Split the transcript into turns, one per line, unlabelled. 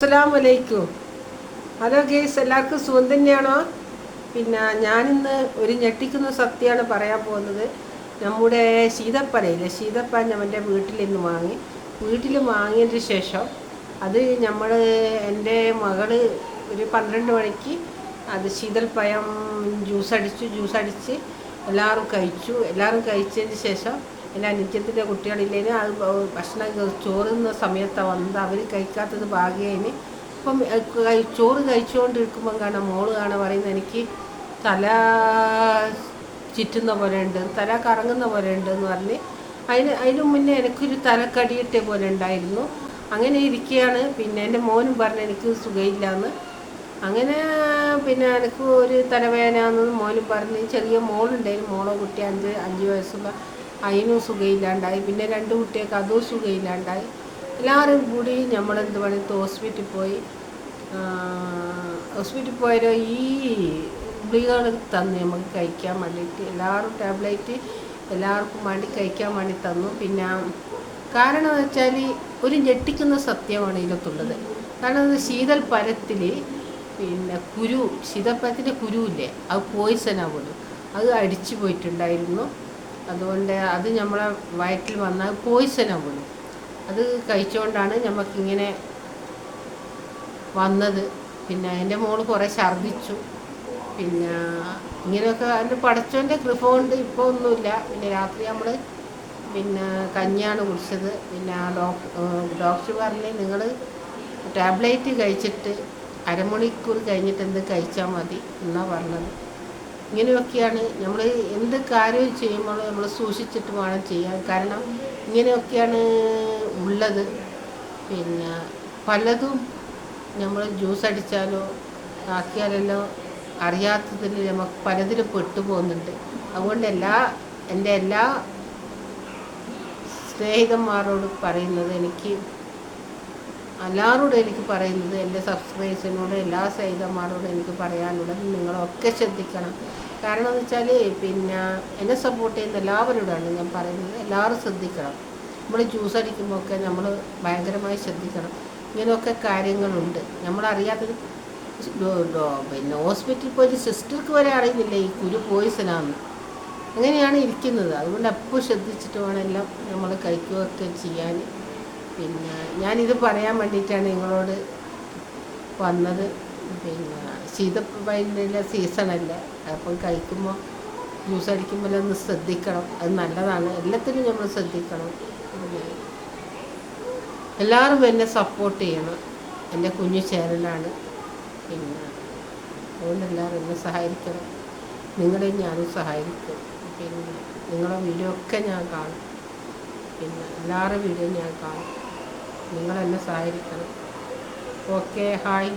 അസ്സലാം വലൈക്കും hello guys എല്ലാവർക്കും സുഖം തന്നെയാണോ? പിന്നെ ഞാനിന്ന് ഒരു ഞെട്ടിക്കുന്ന സത്യമാണ് പറയാൻ പോകുന്നത്. നമ്മുടെ ശീതപ്പനയില്ലേ ശീതപ്പൻ ഞമ്മന്റെ വീട്ടിൽ നിന്ന് വാങ്ങി. വീട്ടിൽ വാങ്ങിയതിന് ശേഷം അത് നമ്മൾ എന്റെ മകൾ ഒരു പന്ത്രണ്ട് മണിക്ക് അത് ശീതൽപ്പയം ജ്യൂസ് അടിച്ചു ജ്യൂസ് അടിച്ച് എല്ലാവരും കഴിച്ചു. എല്ലാവരും കഴിച്ചതിന് ശേഷം എന്റെ അനുജത്തിന്റെ കുട്ടികളില്ലേനും അത് ഭക്ഷണം ചോറുന്ന സമയത്താണ് വന്നത്. അവർ കഴിക്കാത്തത് ഭാഗ്യതിന് ഇപ്പം ചോറ് കഴിച്ചുകൊണ്ടിരിക്കുമ്പം കാണാം മോൾ കാണാൻ പറയുന്നത് എനിക്ക് തല ചുറ്റുന്ന പോലെ ഉണ്ട് തല കറങ്ങുന്ന പോലെ ഉണ്ട് എന്ന് പറഞ്ഞ് അതിന് അതിനു മുന്നേ എനിക്കൊരു തലക്കടിയിട്ട പോലെ ഉണ്ടായിരുന്നു. അങ്ങനെ ഇരിക്കുകയാണ് പിന്നെ എന്റെ മോനും പറഞ്ഞു എനിക്ക് സുഖമില്ല എന്ന് അങ്ങനെ പിന്നെ എനിക്ക് ഒരു തലവേദന എന്ന് മോനും പറഞ്ഞ്. ചെറിയ മോളുണ്ടായിരുന്നു. മോളോ കുട്ടി അഞ്ച് അഞ്ച് വയസ്സുള്ള അതിനും സുഖമില്ലാണ്ടായി പിന്നെ രണ്ട് കുട്ടികൾക്ക് അതും സുഖമില്ലാണ്ടായി എല്ലാവരും കൂടി നമ്മൾ എന്ത് പറയുന്നത് ഹോസ്പിറ്റലിൽ പോയി. ഹോസ്പിറ്റലിൽ പോയാലോ ഈ ഗുളികൾ തന്നു നമുക്ക് കഴിക്കാൻ വേണ്ടിയിട്ട്. എല്ലാവരും ടാബ്ലറ്റ് എല്ലാവർക്കും വേണ്ടി കഴിക്കാൻ വേണ്ടി തന്നു. പിന്നെ കാരണം എന്ന് വെച്ചാൽ ഒരു ഞെട്ടിക്കുന്ന സത്യമാണ് ഇതിനകത്തുള്ളത്. കാരണം ശീതൽ പരത്തിൽ പിന്നെ കുരു ശീതപ്പഴത്തിന്റെ കുരുവില്ലേ? അത് പോയിസനാവുള്ളൂ അത് അടിച്ചു പോയിട്ടുണ്ടായിരുന്നു. അതുകൊണ്ട് അത് നമ്മളെ വയറ്റിൽ വന്നാൽ പോയിസനാവുള്ളൂ അത് കഴിച്ചുകൊണ്ടാണ് നമുക്കിങ്ങനെ വന്നത്. പിന്നെ എന്റെ മോൾ കുറേ ഛർദ്ദിച്ചു. പിന്നെ ഇങ്ങനെയൊക്കെ അതിന്റെ പടച്ചോന്റെ കൃപ കൊണ്ട് ഇപ്പോൾ ഒന്നുമില്ല. പിന്നെ രാത്രി നമ്മൾ പിന്നെ കഞ്ഞിയാണ് കുടിച്ചത്. പിന്നെ ആ ഡോക്ടർ ഡോക്ടർ പറഞ്ഞ് നിങ്ങൾ ടാബ്ലറ്റ് കഴിച്ചിട്ട് അരമണിക്കൂർ കഴിഞ്ഞിട്ട് എന്ത് കഴിച്ചാൽ മതി എന്നാണ് പറഞ്ഞത്. ഇങ്ങനെയൊക്കെയാണ് നമ്മൾ എന്ത് കാര്യം ചെയ്യുമ്പോൾ നമ്മൾ സൂക്ഷിച്ചിട്ട് വേണം ചെയ്യാൻ. കാരണം ഇങ്ങനെയൊക്കെയാണ് ഉള്ളത്. പിന്നെ പലതും നമ്മൾ ജ്യൂസ് അടിച്ചാലോ ആക്കിയാലല്ലോ അറിയാത്തതിൽ നമുക്ക് പലതിലും പെട്ടുപോകുന്നുണ്ട് അതുകൊണ്ട് എല്ലാ എന്റെ എല്ലാ സ്നേഹിതന്മാരോട് പറയുന്നത് എനിക്ക് എല്ലാവരോടും എനിക്ക് പറയുന്നത് എന്റെ സബ്സ്ക്രൈബേഴ്സിനോട് എല്ലാ സ്നേഹിതന്മാരോടും എനിക്ക് പറയാനുള്ളത് നിങ്ങളൊക്കെ ശ്രദ്ധിക്കണം. കാരണം എന്ന് വെച്ചാൽ പിന്നെ എന്നെ സപ്പോർട്ട് ചെയ്യുന്ന എല്ലാവരോടാണ് ഞാൻ പറയുന്നത്. എല്ലാവരും ശ്രദ്ധിക്കണം. നമ്മൾ ജ്യൂസ് അടിക്കുമ്പോൾ ഒക്കെ നമ്മൾ ഭയങ്കരമായി ശ്രദ്ധിക്കണം. ഇങ്ങനെയൊക്കെ കാര്യങ്ങളുണ്ട്. നമ്മളറിയാത്തത് പിന്നെ ഹോസ്പിറ്റലിൽ പോയിട്ട് സിസ്റ്റർക്ക് വരെ അറിയുന്നില്ല ഈ കുരു പോയിസനാന്ന് അങ്ങനെയാണ് ഇരിക്കുന്നത്. അതുകൊണ്ട് അപ്പോൾ ശ്രദ്ധിച്ചിട്ട് വേണം എല്ലാം നമ്മൾ കഴിക്കുകയൊക്കെ ചെയ്യാൻ പിന്നെ ഞാനിത് പറയാൻ വേണ്ടിയിട്ടാണ് നിങ്ങളോട് വന്നത്. പിന്നെ ശീതപ്പഴിന്റെ സീസണല്ല അപ്പം കഴിക്കുമ്പോൾ ജ്യൂസ് അടിക്കുമ്പോൾ ഒന്ന് ശ്രദ്ധിക്കണം. അത് നല്ലതാണ്. എല്ലാത്തിനും നമ്മൾ ശ്രദ്ധിക്കണം. എല്ലാവരും എന്നെ സപ്പോർട്ട് ചെയ്യണം. എന്റെ കുഞ്ഞു ചേരലാണ് പിന്നെ അതുകൊണ്ട് എല്ലാവരും എന്നെ സഹായിക്കണം. നിങ്ങളെയും ഞാനും സഹായിക്കും. പിന്നെ നിങ്ങളുടെ വീഡിയോ ഒക്കെ ഞാൻ കാണും. പിന്നെ എല്ലാവരുടെ വീഡിയോ ഞാൻ കാണും. നിങ്ങളെന്നെ സഹായിക്കണം. Okay hi